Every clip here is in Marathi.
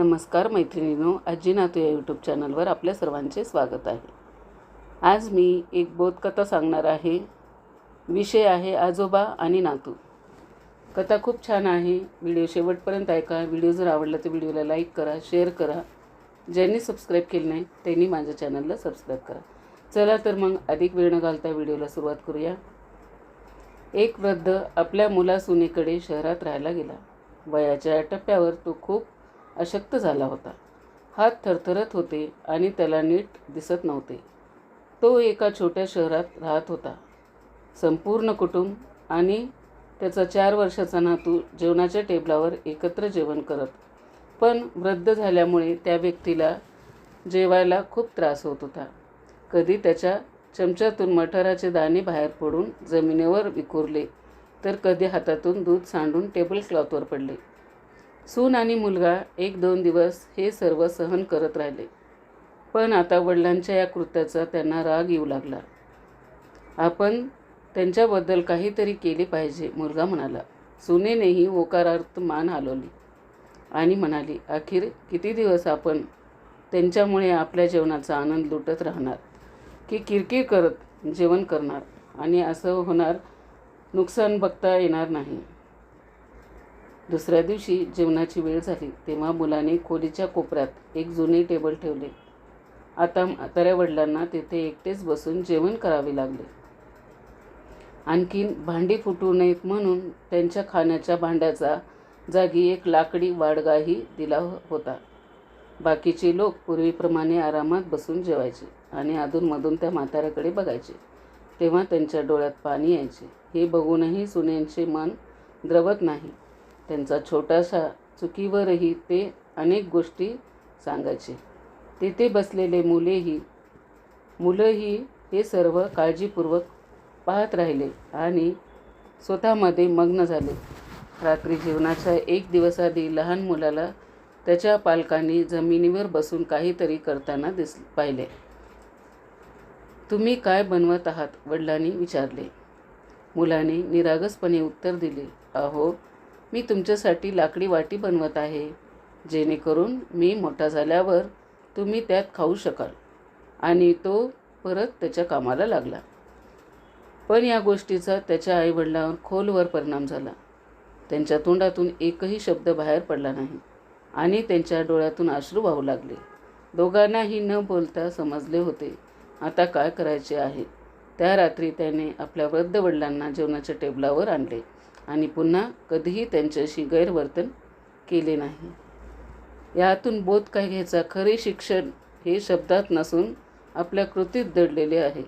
नमस्कार मैत्रिणीनो आजी नातू या यूट्यूब चॅनलवर आपल्या सर्वांचे स्वागत आहे. आज मी एक बोधकथा सांगणार आहे. विषय आहे आजोबा आणि नातू. कथा खूप छान आहे. व्हिडिओ शेवटपर्यंत ऐका. व्हिडिओ जर आवडला तर व्हिडिओला लाईक करा शेअर करा. ज्यांनी सबस्क्राईब केलं नाही त्यांनी माझ्या चॅनलला सबस्क्राईब करा. चला तर मग अधिक वेळ न घालता व्हिडिओला सुरुवात करूया. एक वृद्ध आपल्या मुलासुनीकडे शहरात राहायला गेला. वयाच्या टप्प्यावर तो खूप अशक्त झाला होता. हात थरथरत होते आणि त्याला नीट दिसत नव्हते. तो एका छोट्या शहरात राहत होता. संपूर्ण कुटुंब आणि त्याचा चार वर्षाचा नातू जेवणाच्या टेबलावर एकत्र जेवण करत. पण वृद्ध झाल्यामुळे त्या व्यक्तीला जेवायला खूप त्रास होत होता. कधी त्याच्या चमच्यातून मटाराचे दाणे बाहेर पडून जमिनीवर विखुरले तर कधी हातातून दूध सांडून टेबल क्लॉथवर पडले. सून आणि मुलगा एक दोन दिवस हे सर्व सहन करत राहिले. पण आता वडिलांच्या या कृत्याचा त्यांना राग येऊ लागला. आपण त्यांच्याबद्दल काहीतरी केले पाहिजे मुलगा म्हणाला. सुनेनेही होकारार्थ मान हलवली आणि म्हणाली अखेर किती दिवस आपण त्यांच्यामुळे आपल्या जेवणाचा आनंद लुटत राहणार? की किरकिर करत जेवण करणार? आणि असं होणार नुकसान बघता येणार नाही. दुसऱ्या दिवशी जेवणाची वेळ झाली तेव्हा मुलाने खोलीच्या कोपऱ्यात एक जुने टेबल ठेवले. आता म्हाताऱ्या वडिलांना तिथे एकटेच बसून जेवण करावे लागले. आणखीन भांडी फुटू नयेत म्हणून त्यांच्या खाण्याच्या भांड्याचा जागी एक लाकडी वाडगाही दिला होता. बाकीचे लोक पूर्वीप्रमाणे आरामात बसून जेवायचे आणि अधूनमधून त्या म्हाताऱ्याकडे बघायचे. तेव्हा त्यांच्या डोळ्यात पाणी यायचे. हे बघूनही सुनेंचे मन द्रवत नाही. त्यांचा छोटासा चुकीवरही ते अनेक गोष्टी सांगायचे. तेथे बसलेले मुलेही मुलंही हे सर्व काळजीपूर्वक पाहत राहिले आणि स्वतःमध्ये मग्न झाले. रात्री जेवणाच्या एक दिवस आधी लहान मुलाला त्याच्या पालकांनी जमिनीवर बसून काहीतरी करताना दिस पाहिले. तुम्ही काय बनवत आहात? वडिलांनी विचारले. मुलाने निरागसपणे उत्तर दिले अहो मी तुमच्यासाठी लाकडी वाटी बनवत आहे. जेणेकरून मी मोठा झाल्यावर तुम्ही त्यात खाऊ शकाल. आणि तो परत त्याच्या कामाला लागला. पण या गोष्टीचा त्याच्या आईवडिलांवर खोलवर परिणाम झाला. त्यांच्या तोंडातून एकही शब्द बाहेर पडला नाही आणि त्यांच्या डोळ्यातून अश्रू वाहू लागले. दोघांनाही न बोलता समजले होते आता काय करायचे आहे? त्या रात्री त्याने आपल्या वृद्ध वडिलांना जेवणाच्या टेबलावर आणले आणि पुन्हा कधीही त्यांच्याशी गैरवर्तन केले नाही. यातून बोध काय घ्यायचा? खरे शिक्षण हे शब्दात नसून आपल्या कृतीत दडलेले आहे.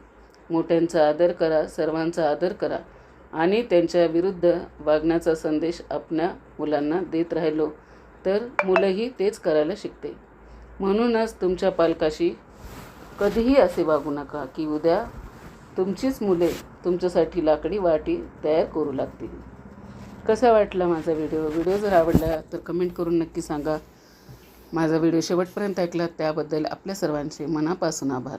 मोठ्यांचा आदर करा सर्वांचा आदर करा आणि त्यांच्या विरुद्ध वागण्याचा संदेश आपल्या मुलांना देत राहिलो तर मुलंही तेच करायला शिकते. म्हणूनच तुमच्या पालकाशी कधीही असे वागू नका की उद्या तुमचीच मुले तुमच्यासाठी लाकडी वाटी तयार करू लागतील. कसा वाटला माझा व्हिडिओ? व्हिडिओ जर आवडला तर कमेंट करून नक्की सांगा. माझा व्हिडिओ शेवटपर्यंत ऐकला त्याबद्दल आपल्या सर्वांचे मनापासून आभार.